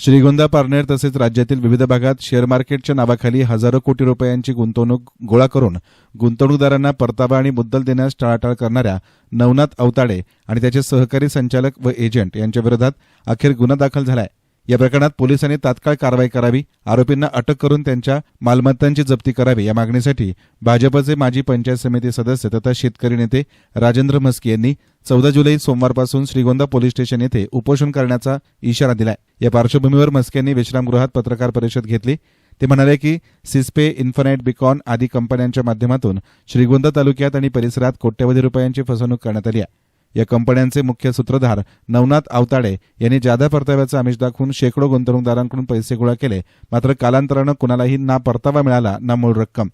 श्रीगोंदा पारनेर तसेच राज्यातील विविध भागात शेअर मार्केटच्या नावाखाली हजारो कोटी रुपयांची गुंतवणूक गोळा करून गुंतवणूकदारांना परतावा आणि मुद्दल देण्यास टाळाटाळ करणाऱ्या नवनाथ अवताडे आणि त्याचे सहकारी संचालक व एजंट यांच्याविरोधात अखेर गुन्हा दाखल झालाय. या प्रकरणात पोलिसांनी तात्काळ कारवाई करावी आरोपींना अटक करून त्यांच्या मालमत्तांची जप्ती करावी या मागणीसाठी भाजपचे माजी पंचायत समिती सदस्य तथा शेतकरी नेते राजेंद्र म्हस्के यांनी चौदा जुलै सोमवारपासून श्रीगोंदा पोलीस स्टेशन येथे उपोषण करण्याचा इशारा दिलाय. या पार्श्वभूमीवर म्हस्के यांनी विश्रामगृहात पत्रकार परिषद घेतली. ते म्हणाले की सिस्पे इन्फनाईट बिकॉन आदी कंपन्यांच्या माध्यमातून श्रीगोंदा तालुक्यात आणि परिसरात कोट्यवधी रुपयांची फसवणूक करण्यात आली आहे. या कंपन्यांचे मुख्य सूत्रधार नवनाथ आवताडे यांनी जादा परताव्याचं आमिष दाखवून शेकडो गुंतवणूकदारांकडून पैसे गोळा केले. मात्र कालांतरानं कुणालाही ना परतावा मिळाला ना मूळ रक्कम.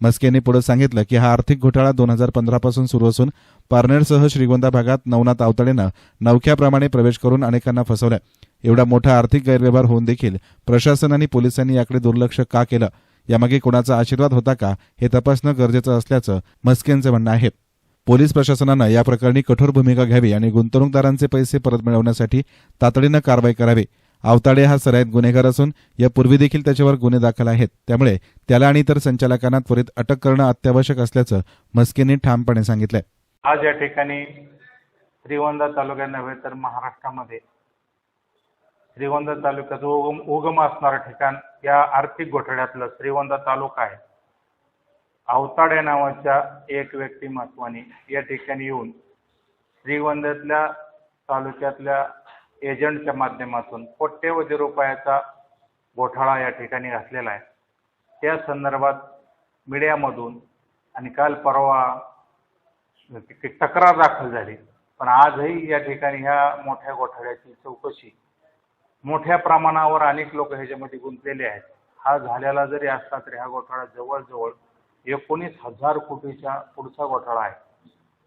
मस्के यांनी पुढे सांगितलं की हा आर्थिक घोटाळा दोन हजार पंधरापासून सुरू असून पारनेरसह श्रीगोंदा भागात नवनाथ आवताडेनं नवख्याप्रमाणे प्रवेश करून अनेकांना फसवलं. एवढा मोठा आर्थिक गैरव्यवहार होऊन देखील प्रशासन आणि पोलिसांनी याकडे दुर्लक्ष का केलं? यामागे कोणाचा आशीर्वाद होता का? हे तपासणं गरजेचं असल्याचं मस्केंचं म्हणणं आहे. पोलीस प्रशासनानं या प्रकरणी कठोर भूमिका घ्यावी आणि गुंतवणूकदारांचे पैसे परत मिळवण्यासाठी तातडीनं कारवाई करावी. आवताडे हा सराईत गुन्हेगार असून यापूर्वी देखील त्याच्यावर गुन्हे दाखल आहेत. त्यामुळे त्याला आणि इतर संचालकांना त्वरित अटक करणं अत्यावश्यक असल्याचं मस्केंनी ठामपणे सांगितलंय. आज या ठिकाणी श्रीगोंदा तालुक्यात नव्हे तर महाराष्ट्रामध्ये श्रीगोंदा तालुक्याचं उगम उगम असणारं ठिकाण या आर्थिक घोटाळ्यातलं श्रीगोंदा तालुका आहे. अवताडे नावाच्या एक व्यक्तिमत्वाने या ठिकाणी येऊन श्रीगोंद्यातल्या तालुक्यातल्या एजंटच्या माध्यमातून कोट्यवधी रुपयाचा घोटाळा या ठिकाणी घातलेला आहे. त्या संदर्भात मीडियामधून आणि काल परवा ती तक्रार दाखल झाली. पण आजही या ठिकाणी ह्या मोठ्या घोटाळ्याची चौकशी मोठ्या प्रमाणावर अनेक लोक ह्याच्यामध्ये गुंतलेले आहेत. हा झालेला जरी असला तरी हा घोटाळा जवळजवळ एकोणीस हजार कोटीच्या पुढचा घोटाळा आहे.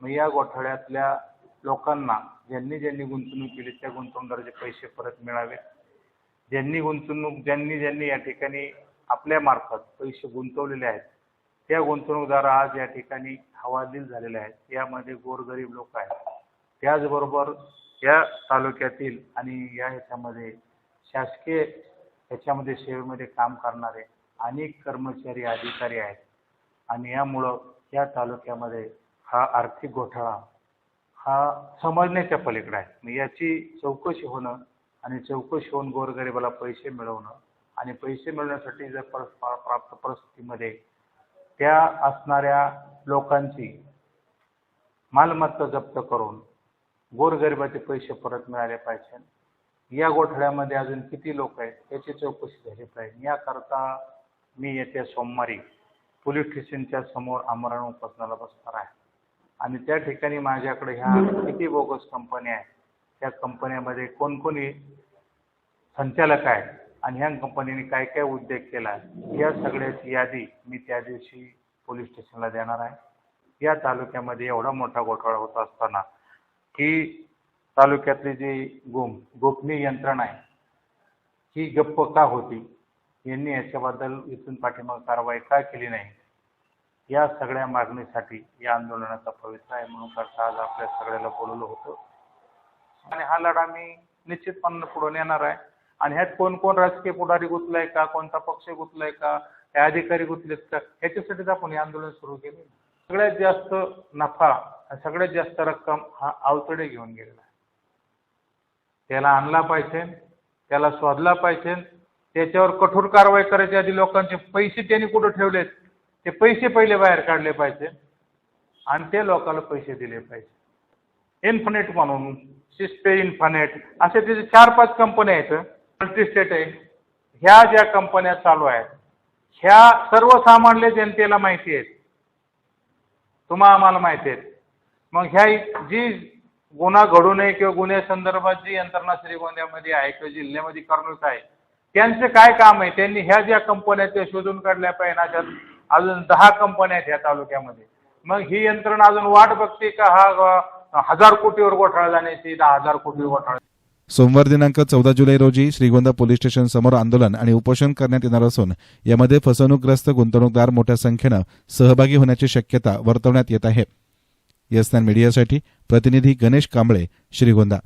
मग या घोटाळ्यातल्या लोकांना ज्यांनी ज्यांनी गुंतवणूक केली त्या गुंतवणूकदाराचे पैसे परत मिळावे. ज्यांनी गुंतवणूक ज्यांनी ज्यांनी या ठिकाणी आपल्या मार्फत पैसे गुंतवलेले आहेत त्या गुंतवणूकदार आज या ठिकाणी हवालदिल झालेले आहेत. यामध्ये गोरगरीब लोक आहेत. त्याचबरोबर या तालुक्यातील आणि या ह्याच्यामध्ये शासकीय ह्याच्यामध्ये सेवेमध्ये काम करणारे अनेक कर्मचारी अधिकारी आहेत. आणि यामुळं या तालुक्यामध्ये हा आर्थिक घोटाळा हा समजण्याच्या पलीकडे आहे. मग याची चौकशी होणं आणि चौकशी होऊन गोरगरिबाला पैसे मिळवणं आणि पैसे मिळवण्यासाठी जर परस प्राप्त परिस्थितीमध्ये त्या असणाऱ्या लोकांची मालमत्ता जप्त करून गोरगरिबाचे पैसे परत मिळाले पाहिजे. या गोठड्यामध्ये अजून किती लोक आहेत याची चौकशी झाली पाहिजे. याकरता मी येत्या सोमवारी पोलीस स्टेशनच्या समोर आमरण उपासनाला बसणार आहे. आणि त्या ठिकाणी माझ्याकडे ह्या किती बोगस कंपन्या आहेत त्या कंपन्यामध्ये कोणकोणी संचालक आहेत आणि ह्या कंपनीने काय काय उद्योग केला आहे या सगळ्याची यादी मी त्या दिवशी पोलीस स्टेशनला देणार आहे. या तालुक्यामध्ये एवढा मोठा घोटाळा होत असताना की तालुक्यातली जी गोम गोपनीय यंत्रणा आहे ही गप्प का होती? यांनी याच्याबद्दल इथून पाठीमाग कारवाई का केली नाही? या सगळ्या मागणीसाठी या आंदोलनाचा पवित्र आहे म्हणून करता आज आपल्या सगळ्याला बोलवलं होतं. आणि हा लढा मी निश्चितपणे पुढे नेणार आहे. आणि ह्यात कोण कोण राजकीय पुढारी गुंतलाय का? कोणता पक्ष गुंतलाय का? हे अधिकारी गुंतलेत का? ह्याच्यासाठीच आपण हे आंदोलन सुरू केले. सगळ्यात जास्त नफा सगळ्यात जास्त रक्कम हा अवतडे घेऊन गेलेला आहे. त्याला आणला पाहिजे त्याला शोधला पाहिजे त्याच्यावर कठोर कारवाई करायची आधी लोकांचे पैसे त्यांनी कुठं ठेवलेत? ते पैसे पहिले बाहेर काढले पाहिजे. आणि ते लोकांना पैसे दिले पाहिजे. इन्फनेट म्हणून सिस्पे इन्फनेट असे तिथे चार पाच कंपन्या आहेत मल्टीस्टेट आहे. ह्या ज्या कंपन्या चालू आहेत ह्या सर्वसामान्य जनतेला माहिती आहेत. तुम्हा आम्हाला माहिती आहेत. मग ह्या जी गुन्हा घडू नये किंवा गुन्ह्यासंदर्भात जी यंत्रणा श्रीगोंद्यामध्ये आहे किंवा जिल्ह्यामध्ये करण्यात आहे त्यांचं काय काम आहे? त्यांनी ह्या ज्या कंपन्या त्या शोधून काढल्या पाहिजे. अशा अजून दहा कंपन्या आहेत ह्या तालुक्यामध्ये. मग ही यंत्रणा अजून वाट बघते का हा हजार कोटीवर घोटाळा जाण्याची दहा हजार कोटीवर घोटाळा सोमवार दिनांक चौदा जुलै रोजी श्रीगोंदा पोलीस स्टेशन समोर आंदोलन आणि उपोषण करण्यात येणार असून यामध्ये फसवणूकग्रस्त गुंतवणूकदार मोठ्या संख्येनं सहभागी होण्याची शक्यता वर्तवण्यात येत आहे. यस्तान मीडियासाठी प्रतिनिधी गणेश कांबळे श्रीगोंदा.